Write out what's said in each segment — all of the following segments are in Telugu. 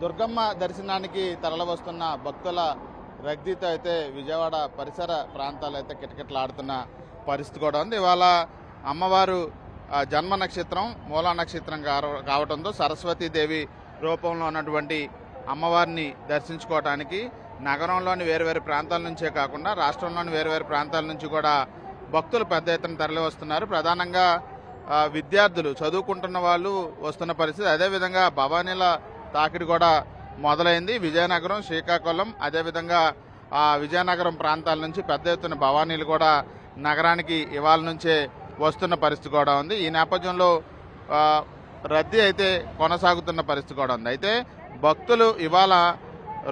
దుర్గమ్మ దర్శనానికి తరలివస్తున్న భక్తుల రద్దీతో అయితే విజయవాడ పరిసర ప్రాంతాలు అయితే కిటకిటలాడుతున్న పరిస్థితి కూడా ఉంది. ఇవాళ అమ్మవారు జన్మ నక్షత్రం మూలా నక్షత్రం కావ- కావడంతో సరస్వతీదేవి రూపంలో ఉన్నటువంటి అమ్మవారిని దర్శించుకోవడానికి నగరంలోని వేరువేరు ప్రాంతాల నుంచే కాకుండా రాష్ట్రంలోని వేరువేరు ప్రాంతాల నుంచి కూడా భక్తులు పెద్ద ఎత్తున తరలి వస్తున్నారు ప్రధానంగా విద్యార్థులు చదువుకుంటున్న వాళ్ళు వస్తున్న పరిస్థితి. అదేవిధంగా భవానీల తాకిడి కూడా మొదలైంది. విజయనగరం శ్రీకాకుళం అదేవిధంగా ఆ విజయనగరం ప్రాంతాల నుంచి పెద్ద ఎత్తున భవానీలు కూడా నగరానికి ఇవాళ నుంచే వస్తున్న పరిస్థితి కూడా ఉంది. ఈ నేపథ్యంలో రద్దీ అయితే కొనసాగుతున్న పరిస్థితి కూడా ఉంది. అయితే భక్తులు ఇవాళ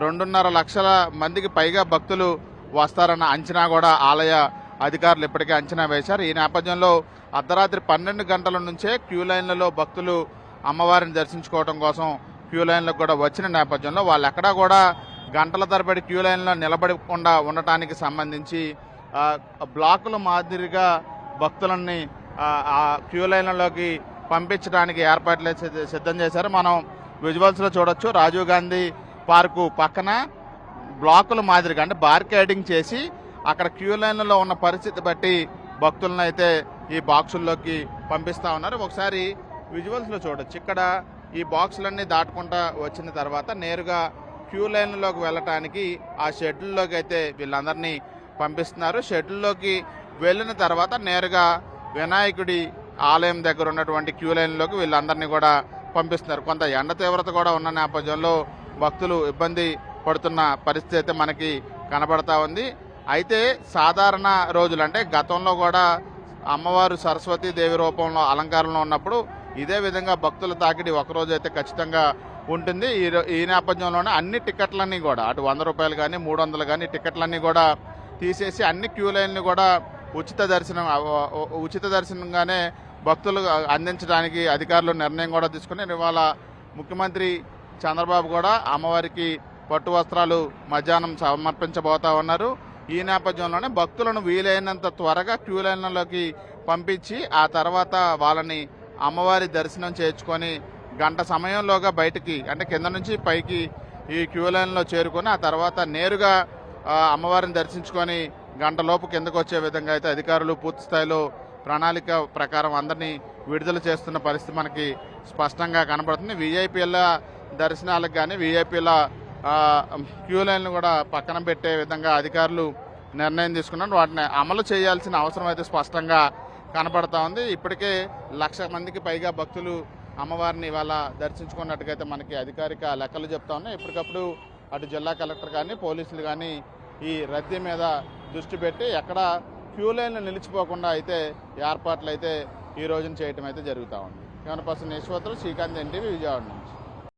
రెండున్నర లక్షల మందికి పైగా భక్తులు వస్తారన్న అంచనా కూడా ఆలయ అధికారులు ఇప్పటికే అంచనా వేశారు. ఈ నేపథ్యంలో అర్ధరాత్రి పన్నెండు గంటల నుంచే క్యూ లైన్లలో భక్తులు అమ్మవారిని దర్శించుకోవడం కోసం క్యూ లైన్లకు కూడా వచ్చిన నేపథ్యంలో వాళ్ళు ఎక్కడా కూడా గంటల తరబడి క్యూ లైన్లో నిలబడకుండా ఉండటానికి సంబంధించి బ్లాకుల మాదిరిగా భక్తులని క్యూ లైన్లలోకి పంపించడానికి ఏర్పాట్లు సిద్ధం చేశారు. మనం విజువల్స్లో చూడొచ్చు. రాజీవ్ గాంధీ పార్కు పక్కన బ్లాకుల మాదిరిగా అంటే బార్కేడింగ్ చేసి అక్కడ క్యూ లైన్లలో ఉన్న పరిస్థితి బట్టి భక్తులను అయితే ఈ బాక్సుల్లోకి పంపిస్తా ఉన్నారు. ఒకసారి విజువల్స్లో చూడొచ్చు. ఇక్కడ ఈ బాక్సులన్నీ దాటుకుంటా వచ్చిన తర్వాత నేరుగా క్యూ లైన్లోకి వెళ్ళటానికి ఆ షెడ్యూల్లోకి అయితే వీళ్ళందరినీ పంపిస్తున్నారు. షెడ్యూల్లోకి వెళ్ళిన తర్వాత నేరుగా వినాయకుడి ఆలయం దగ్గర ఉన్నటువంటి క్యూ లైన్లోకి వీళ్ళందరినీ కూడా పంపిస్తున్నారు. కొంత ఎండ తీవ్రత కూడా ఉన్న నేపథ్యంలో భక్తులు ఇబ్బంది పడుతున్న పరిస్థితి అయితే మనకి కనబడతా ఉంది. అయితే సాధారణ రోజులు అంటే గతంలో కూడా అమ్మవారు సరస్వతి దేవి రూపంలో అలంకారంలో ఉన్నప్పుడు ఇదే విధంగా భక్తుల తాకిడి ఒకరోజు అయితే ఖచ్చితంగా ఉంటుంది. ఈ ఈ నేపథ్యంలోనే అన్ని టికెట్లన్నీ కూడా అటు వంద రూపాయలు కానీ మూడు వందలు కానీ టికెట్లన్నీ కూడా తీసేసి అన్ని క్యూ లైన్లు కూడా ఉచిత దర్శనం ఉచిత దర్శనంగానే భక్తులు అందించడానికి అధికారులు నిర్ణయం కూడా తీసుకుని ఇవాళ ముఖ్యమంత్రి చంద్రబాబు కూడా అమ్మవారికి పట్టు వస్త్రాలు మధ్యాహ్నం సమర్పించబోతా ఉన్నారు. ఈ నేపథ్యంలోనే భక్తులను వీలైనంత త్వరగా క్యూ లైన్లలోకి పంపించి ఆ తర్వాత వాళ్ళని అమ్మవారి దర్శనం చేర్చుకొని గంట సమయంలోగా బయటికి అంటే కింద నుంచి పైకి ఈ క్యూ లైన్లో చేరుకొని ఆ తర్వాత నేరుగా అమ్మవారిని దర్శించుకొని గంటలోపు కిందకు వచ్చే విధంగా అయితే అధికారులు పూర్తి స్థాయిలో ప్రణాళిక ప్రకారం అందరినీ విడుదల చేస్తున్న పరిస్థితి మనకి స్పష్టంగా కనబడుతుంది. వీఐపీల దర్శనాలకు కానీ వీఐపీల క్యూ లైన్లు కూడా పక్కన పెట్టే విధంగా అధికారులు నిర్ణయం తీసుకున్నారు. వాటిని అమలు చేయాల్సిన అవసరం అయితే స్పష్టంగా కనపడతా ఉంది. ఇప్పటికే లక్ష మందికి పైగా భక్తులు అమ్మవారిని ఇవాళ దర్శించుకున్నట్టుగైతే మనకి అధికారిక లెక్కలు చెప్తా ఉన్నాయి. ఇప్పటికప్పుడు అటు జిల్లా కలెక్టర్ కానీ పోలీసులు కానీ ఈ రద్దీ మీద దృష్టి పెట్టి ఎక్కడ క్యూ లైన్లు నిలిచిపోకుండా అయితే ఏర్పాట్లు అయితే ఈ రోజున చేయటం అయితే జరుగుతూ ఉంది. కెమెరా పర్సన్ యశ్వత్రు శ్రీకాంత్ ఎన్టీవీ విజయవాడ నుంచి.